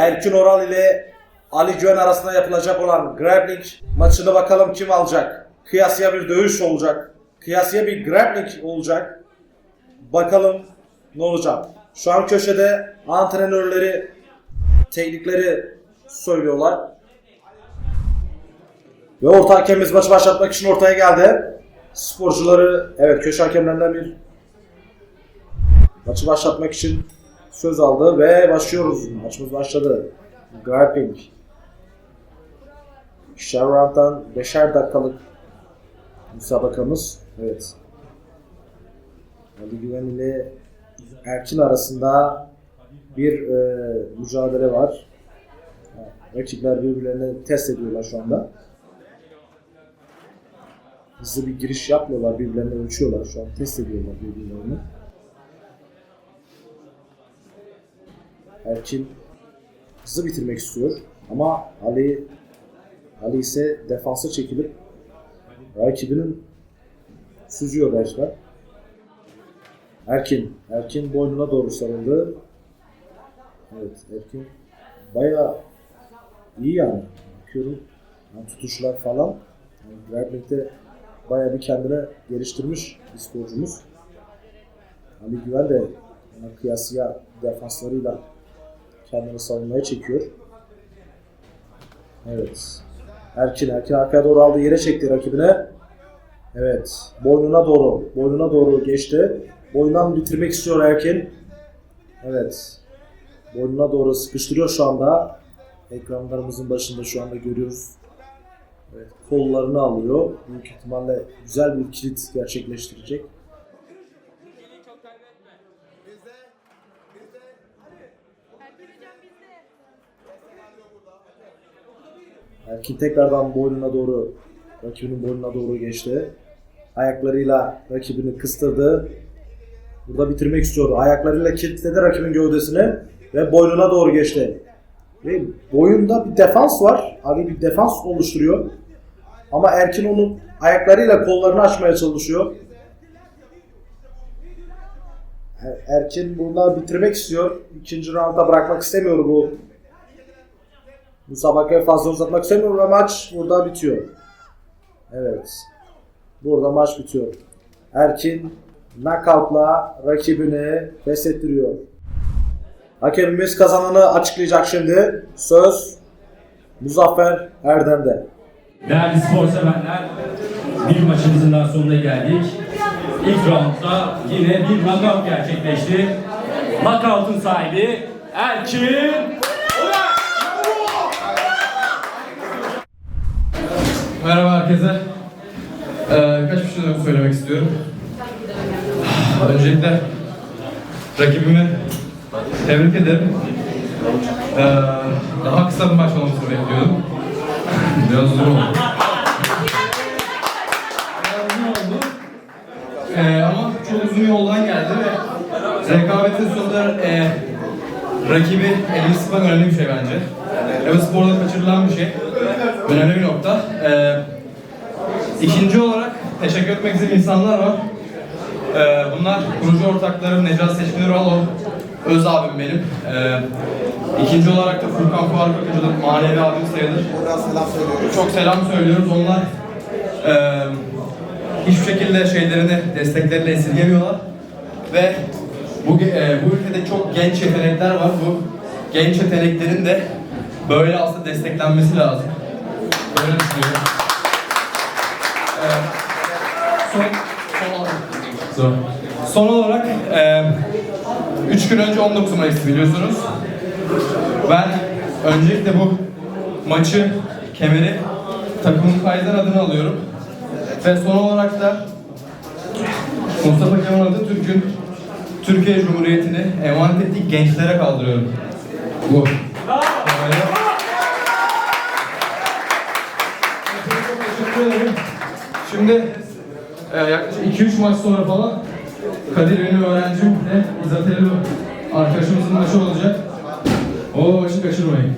Erkin Oral ile Ali Güven arasında yapılacak olan grappling maçını bakalım kim alacak? Kıyasıya bir dövüş olacak. Kıyasıya bir grappling olacak. Bakalım ne olacak? Şu an köşede antrenörleri teknikleri söylüyorlar. Ve orta hakemimiz maçı başlatmak için ortaya geldi. Sporcuları, evet köşe hakemlerinden bir maçı başlatmak için söz aldı ve başlıyoruz. Maçımız başladı. Grappling. İkişer rounddan beşer dakikalık müsabakamız. Evet. Ali Güven ile Erkin arasında bir e, mücadele var. Rakipler birbirlerini test ediyorlar şu anda. Hızlı bir giriş yapmıyorlar, birbirlerini ölçüyorlar şu an. Test ediyorlar birbirlerini. Erkin hızlı bitirmek istiyor ama Ali Ali ise defansa çekilip rakibinin süzüyor resmen. Erkin, Erkin boynuna doğru sarıldı. Evet, Erkin bayağı iyi yani. Bakıyorum yani tutuşlar falan. Yani bayağı bir kendine geliştirmiş bir sporcumuz. Ali Güven de ona kıyasıya defanslarıyla kendini savunmaya çekiyor. Evet. Erkin, Erkin arkaya doğru aldı, yere çekti rakibine. Evet. Boynuna doğru, boynuna doğru geçti. Boynundan bitirmek istiyor Erkin. Evet. Boynuna doğru sıkıştırıyor şu anda. Ekranlarımızın başında şu anda görüyoruz. Evet, kollarını alıyor. Büyük ihtimalle güzel bir kilit gerçekleştirecek. Erkin tekrardan boynuna doğru, rakibinin boynuna doğru geçti. Ayaklarıyla rakibini kıstırdı. Burada bitirmek istiyor. Ayaklarıyla kilitledi rakibin gövdesini ve boynuna doğru geçti. Ve boyunda bir defans var. Abi bir defans oluşturuyor. Ama Erkin onun ayaklarıyla kollarını açmaya çalışıyor. Er- Erkin burada bitirmek istiyor. İkinci rounda bırakmak istemiyor bu Müsabakayı fazla uzatmak istemiyorum ve maç burada bitiyor. Evet. Burada maç bitiyor. Erkin knockoutla rakibini pes. Hakemimiz kazananı açıklayacak şimdi. Söz Muzaffer Erdem'de. Değerli spor severler, bir maçımızın daha sonuna geldik. İlk roundda yine bir knockout gerçekleşti. Knockout'un sahibi Erkin. Merhaba herkese. Ee, birkaç bir şey söylemek istiyorum. Öncelikle rakibimi tebrik ederim. Ee, daha kısa bir maç olmasını bekliyordum. Biraz zor oldu. Biraz uzun oldu. Ee, ama çok uzun yoldan geldi ve rekabetin sonunda e, rakibi elini sıkmak önemli bir şey bence. Evet sporda kaçırılan bir şey. Önemli bir nokta. Ee, ikinci olarak teşekkür etmek istediğim insanlar var. Ee, bunlar kurucu ortaklarım Necat Seçkin Üralo, Öz abim benim. Ee, ikinci olarak da Furkan Faruk Akıncı'da manevi abim sayılır. Çok selam söylüyoruz. Onlar e, hiçbir şekilde şeylerini, desteklerini esirgemiyorlar. Ve bu, e, bu ülkede çok genç yetenekler var. Bu genç yeteneklerin de böyle aslında desteklenmesi lazım. Böyle düşünüyorum. Ee, son, son, son, son olarak e, 3 gün önce 19 Mayıs'tı biliyorsunuz. Ben öncelikle bu maçı, kemeri takımın kaydından adını alıyorum. Ve son olarak da Mustafa Kemal Atatürk'ün Türkiye Cumhuriyeti'ni emanet ettiği gençlere kaldırıyorum. Bu. Teşekkür ederim. Şimdi e, yaklaşık 2-3 maç sonra falan Kadir benim öğrencim ve İzzet Ali arkadaşımızın maçı olacak. O maçı kaçırmayın.